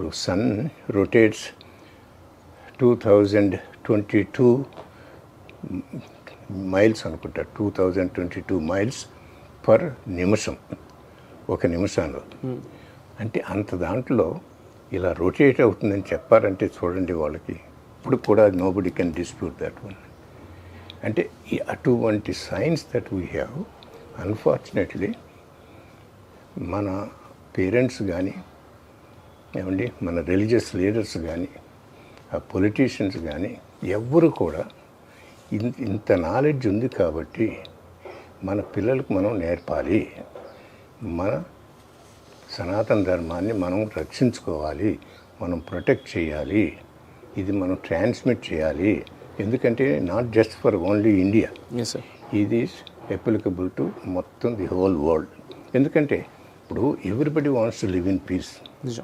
ఇప్పుడు sun rotates two thousand twenty two miles అనుకుంటా two thousand twenty two miles per నిమిషం ఒక నిమిషంలో. అంటే అంత దాంట్లో ఇలా రొటేట్ అవుతుందని చెప్పారంటే చూడండి వాళ్ళకి ఇప్పుడు కూడా nobody can dispute that one అంటే ఈ అటువంటి science that we have unfortunately మన పేరెంట్స్ కానీ ఏమండి మన రిలీజియస్ లీడర్స్ కానీ ఆ పొలిటీషియన్స్ కానీ ఎవ్వరు కూడా ఇన్- ఇంత నాలెడ్జ్ ఉంది కాబట్టి మన పిల్లలకు మనం నేర్పాలి. మన సనాతన ధర్మాన్ని మనం రక్షించుకోవాలి. మనం ప్రొటెక్ట్ చేయాలి. ఇది మనం ట్రాన్స్మిట్ చేయాలి. ఎందుకంటే not just for only India ఇది అప్లికబుల్ టు మొత్తం ది హోల్ వరల్డ్ ఎందుకంటే ఇప్పుడు everybody wants to live in peace నిజం.